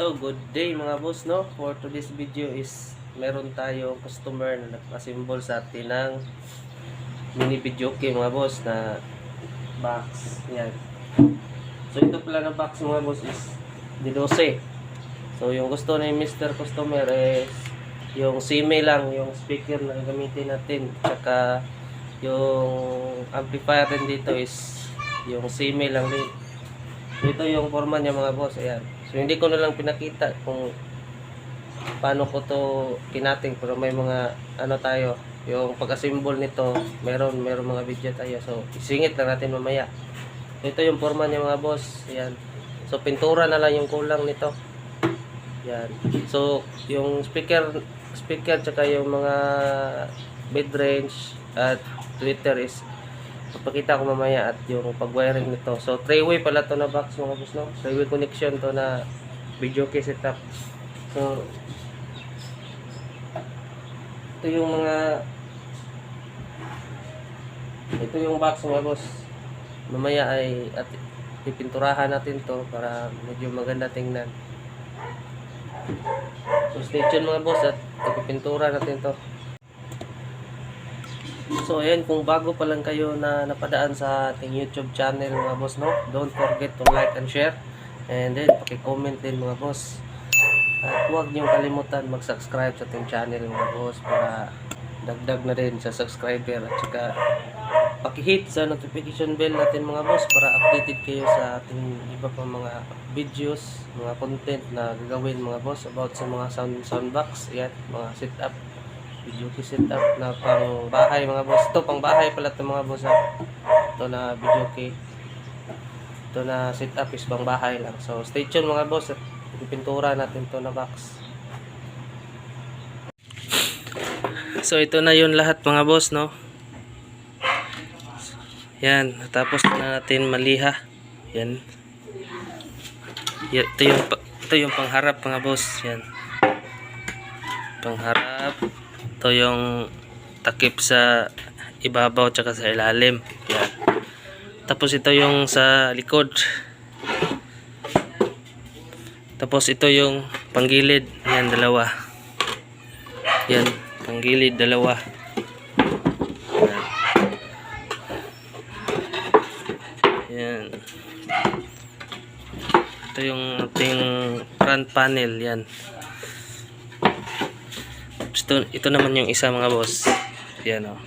So, good day mga boss, no? For today's video is meron tayo customer na nagpa-symbol sa atin ng mini video game mga boss na box. Yan. So, ito pala na box mga boss is D12. So, yung gusto ni Mr. Customer is yung CMA lang, yung speaker na gamitin natin. Tsaka yung amplifier din dito is yung CMA lang din. So, ito yung forma niya mga boss. Ayan. So, hindi ko na lang pinakita kung paano ko to kinating. Pero may mga ano tayo. Yung pag-assemble nito, meron, meron mga video tayo. So, isingit lang natin mamaya. Ito yung forma niya mga boss. Ayan. So, pintura na lang yung kulang nito. Yan. So, yung speaker, speaker tsaka yung mga mid-range at Twitter is papakita ko mamaya at yung pag-wiring nito. So, three-way pala to na box mga boss, no? Three-way connection to na video key setup. So, ito yung mga ito yung box mga boss. Mamaya ay at pipinturahan natin to para medyo maganda tingnan. So, stay tuned mga boss at ipipintura natin to. So ayan, kung bago pa lang kayo na napadaan sa ating YouTube channel mga boss, no? Don't forget to like and share. And then, paki-comment din mga boss. At huwag niyong kalimutan mag-subscribe sa ating channel mga boss para dagdag na rin sa subscriber at saka paki-hit sa notification bell natin mga boss para updated kayo sa ating iba pang mga videos, mga content na gagawin mga boss about sa mga sound soundbox, yan, mga setup video key setup na pang bahay mga boss. Ito pang bahay pala ito mga boss. ha. Ito na video key. Ito na setup is pang bahay lang. So stay tuned mga boss at ipintura natin to na box. So ito na yun lahat mga boss no. Yan, tapos na natin maliha. Yan. Ito yung ito yung pangharap mga boss. Yan. Pangharap. Ito yung takip sa ibabaw tsaka sa ilalim. Yan. Tapos ito yung sa likod. Tapos ito yung panggilid. Yan, dalawa. Yan, panggilid, dalawa. Yan. Ito yung ating front panel. Yan. Ito, ito naman yung isa mga boss. Yan o.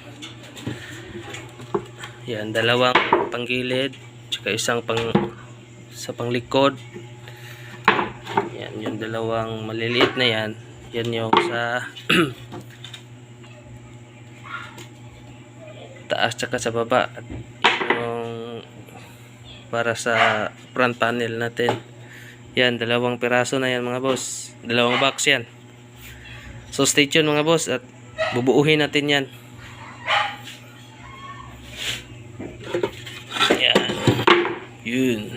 Yan, dalawang panggilid. Tsaka isang pang sa panglikod. Yan, yung dalawang maliliit na yan. Yan yung sa taas tsaka sa baba. At yung para sa front panel natin. Yan, dalawang piraso na yan mga boss. Dalawang box yan. So stay tuned mga boss at bubuuhin natin yan. Yan. Yun.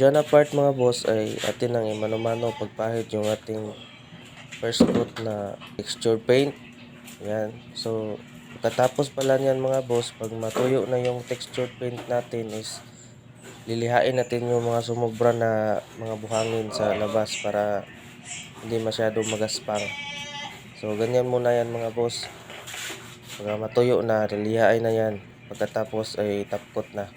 So, dyan na part mga boss ay atin ang imano-mano pagpahid yung ating first coat na texture paint. Yan. So, pagkatapos pala niyan mga boss, pag matuyo na yung texture paint natin is lilihain natin yung mga sumobra na mga buhangin sa labas para hindi masyado magaspang. So, ganyan muna yan mga boss. Pag matuyo na, lilihain na yan. Pagkatapos ay tapkot na.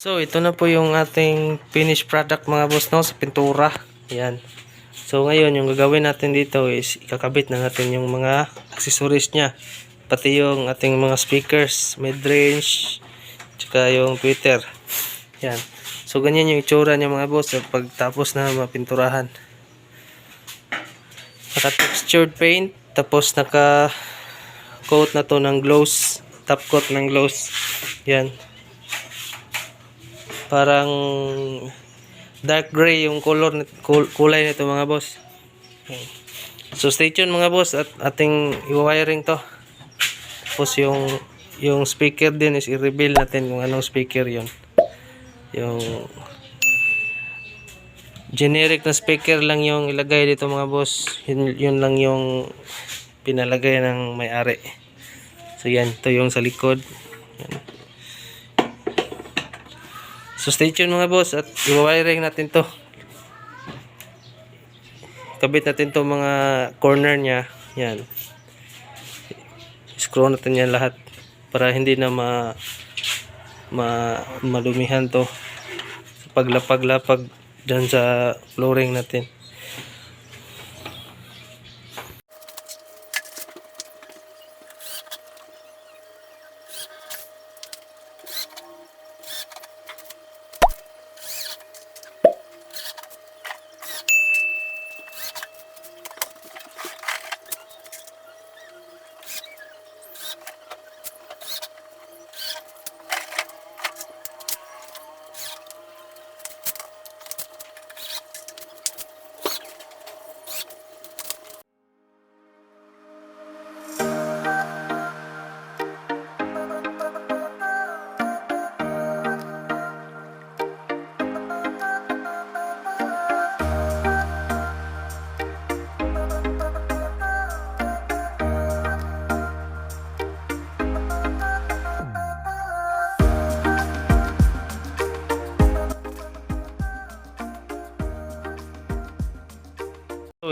So, ito na po yung ating finished product mga boss no, sa pintura. Yan. So, ngayon, yung gagawin natin dito is ikakabit na natin yung mga accessories niya. Pati yung ating mga speakers, mid-range, tsaka yung tweeter. Yan. So, ganyan yung itsura niya mga boss pagtapos na mapinturahan. Naka-textured paint, tapos naka-coat na to ng gloss, top coat ng gloss. Yan parang dark gray yung color kulay nito mga boss. So stay tuned mga boss at ating i-wiring to. Tapos yung yung speaker din is i-reveal natin kung anong speaker yon. Yung generic na speaker lang yung ilagay dito mga boss. Yun, yun lang yung pinalagay ng may-ari. So yan, to yung sa likod. Yan. So stay tuned mga boss at i-wiring natin to. Kabit natin to mga corner niya. Yan. Screw natin yan lahat para hindi na ma, ma madumihan to paglapag-lapag dyan sa flooring natin.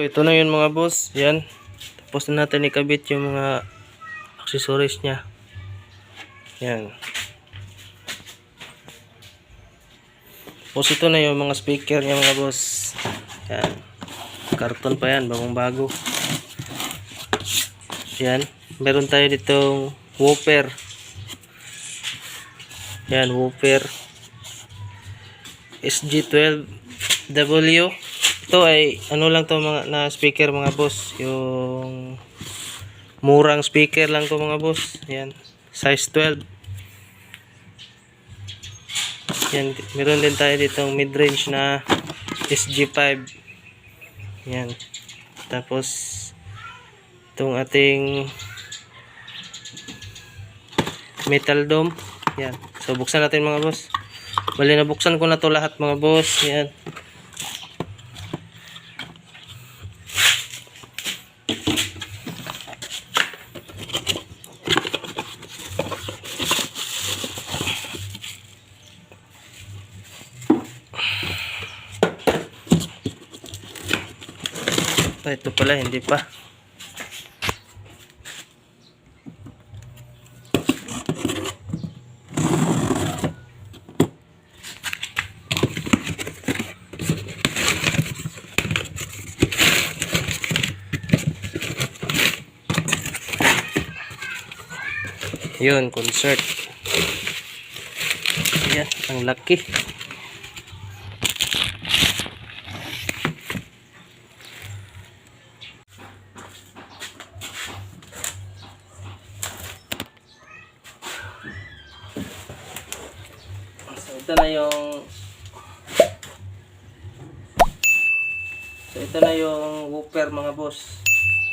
Ito na yun mga boss. Yan. Tapos na natin ikabit yung mga accessories niya. Yan. Tapos ito na yung mga speaker niya mga boss. Yan. Karton pa yan. Bagong bago. Yan. Meron tayo ditong whooper. Yan, woofer. SG12W. Ito ay, ano lang to mga na speaker mga boss. Yung murang speaker lang to mga boss. Yan, size 12. Yan, meron din tayo ditong mid-range na SG5. Yan. Tapos, itong ating metal dome. Yan. So, buksan natin mga boss. Bali, nabuksan ko na to lahat mga boss. Yan. Ah, ito pala, hindi pa. Yun, concert. Ayan, ang laki. So, ito na yung So, ito na woofer mga boss.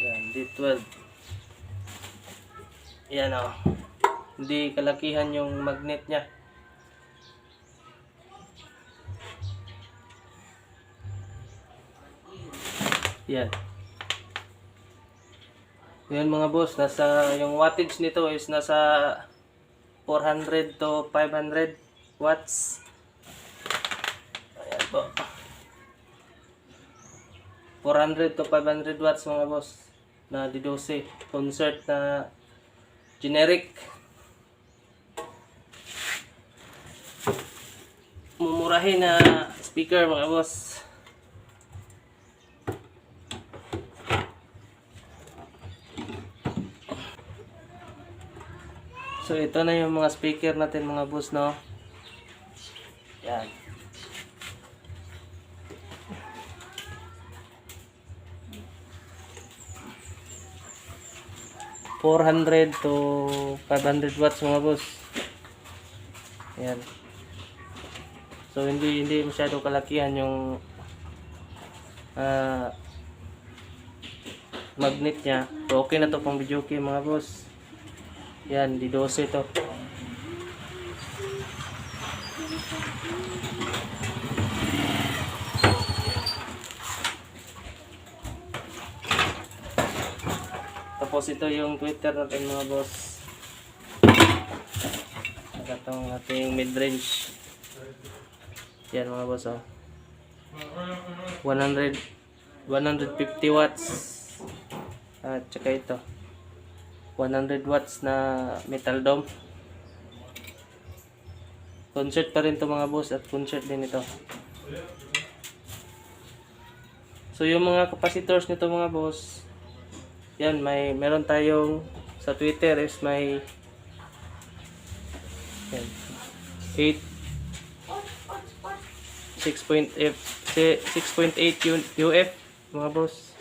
Yan, D12. Yan o. Hindi kalakihan yung magnet niya. Yan. Yan mga boss, nasa yung wattage nito is nasa 400 to 500 watts. Ayan po. 400 to 500 watts mga boss na D12 concert na generic. Mumurahin na speaker mga boss. So ito na yung mga speaker natin mga boss no? Yan 400 to 500 watts mga boss. Yan. So hindi hindi masyado kalakihan yung ah, magnet niya. So okay na to pang video game mga boss. Yan, di 12 to. Tapos ito yung Twitter natin mga boss. Itong ating mid-range. Yan mga boss oh. 100 150 watts. At saka ito. 100 watts na metal dome. Concert pa rin to mga boss at concert din ito. So yung mga capacitors nito mga boss, yan, may meron tayong sa Twitter is may yan, 8 6.8 6.8 U- UF mga boss.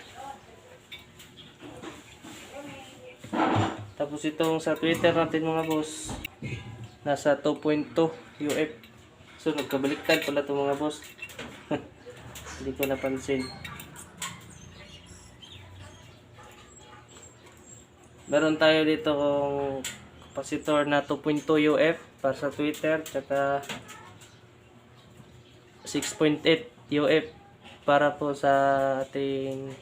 Tapos itong sa Twitter natin mga boss nasa 2.2 UF. So nagkabaliktad pala itong mga boss. Hindi ko napansin. Meron tayo dito kung capacitor na 2.2 UF para sa Twitter tsaka 6.8 UF para po sa ating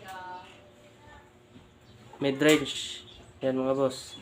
mid-range. Yan mga boss.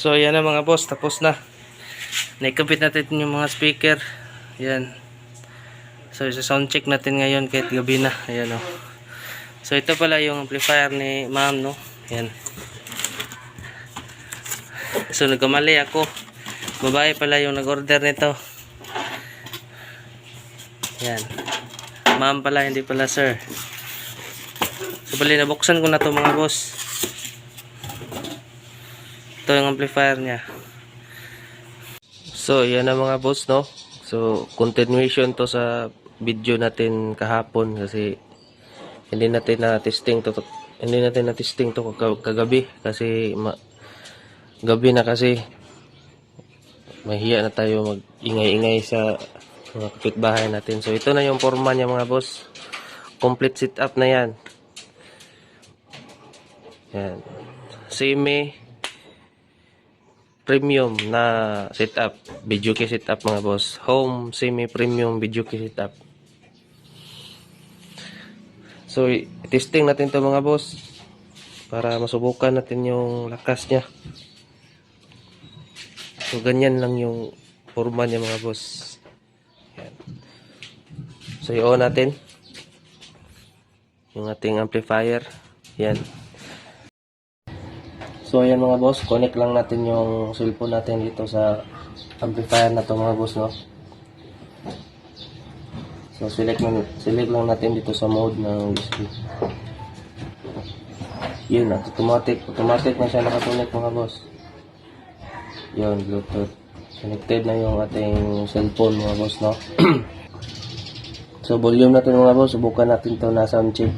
So, yan na mga boss. Tapos na. Naikabit natin yung mga speaker. Yan. So, isa sound check natin ngayon kahit gabi na. Ayan o. So, ito pala yung amplifier ni ma'am, no? Yan. So, nagkamali ako. Babae pala yung nag-order nito. Yan. Ma'am pala, hindi pala sir. So, bali, nabuksan ko na to mga boss. Ito yung amplifier niya. So, yan na mga boss, no? So, continuation to sa video natin kahapon kasi hindi natin na testing to, hindi natin na testing to kag- kagabi kasi ma, gabi na kasi mahiya na tayo mag-ingay-ingay sa mga kapitbahay natin. So, ito na yung forma niya mga boss. Complete setup na yan. Yan. Semi premium na setup. Video key setup mga boss. Home semi premium video key setup. So, testing natin to mga boss para masubukan natin yung lakas niya. So, ganyan lang yung forma niya mga boss. Yan. So, i-on natin yung ating amplifier. Yan. So, ayan mga boss, connect lang natin yung cellphone natin dito sa amplifier na to mga boss, no? So, select, lang, select lang natin dito sa mode ng USB. Yun, at automatic, automatic na siya nakakonect mga boss. Yun, Bluetooth. Connected na yung ating cellphone mga boss, no? so, volume natin mga boss, subukan natin to na sound check.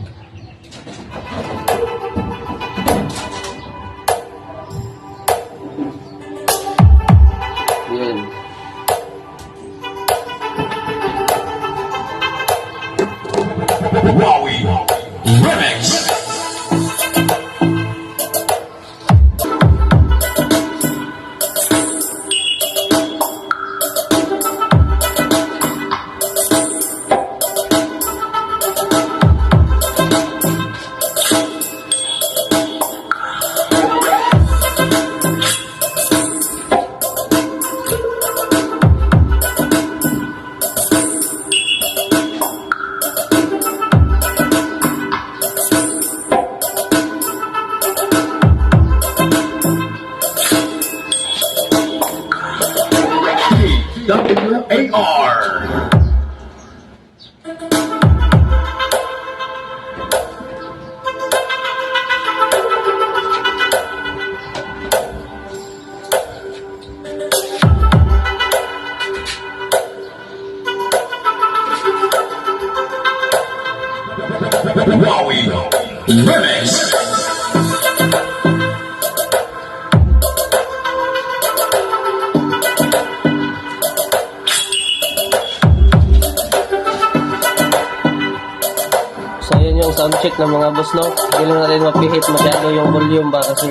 Check ng mga boss, no? Hindi lang natin mapihit masyado yung volume ba kasi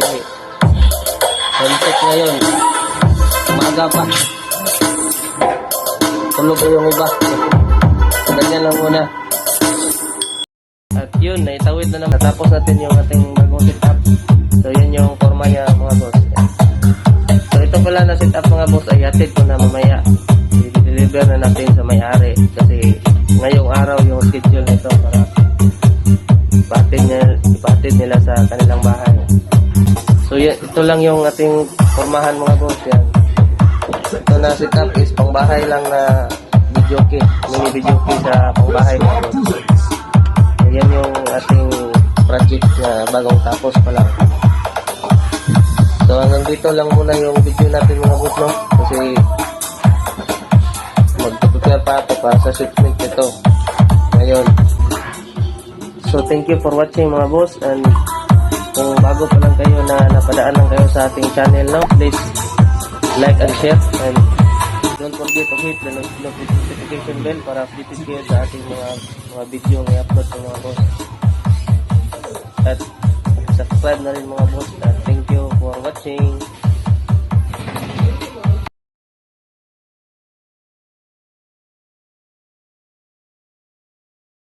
sound check ngayon. Umaga pa. Tulog ko yung iba. Ganyan lang muna. At yun, naitawid na naman. Natapos natin yung ating bagong setup. So, yun yung forma niya, mga boss. So, ito pala na setup, mga boss, ay hatid ko na mamaya. Ito lang yung ating formahan mga boss yan. Ito na setup is pangbahay lang na video key, mini video key sa pangbahay mga boss. Yan yung ating project na bagong tapos pa lang. So hanggang dito lang muna yung video natin mga boss no kasi magpapapare pa ako para sa shipment nito ngayon. So thank you for watching mga boss and kung bago pa lang kayo na napadaan lang kayo sa ating channel no, please like and share and don't forget to hit the not- notification bell para updated kayo sa ating mga mga video na i-upload ko mga boss. At subscribe na rin mga boss and thank you for watching.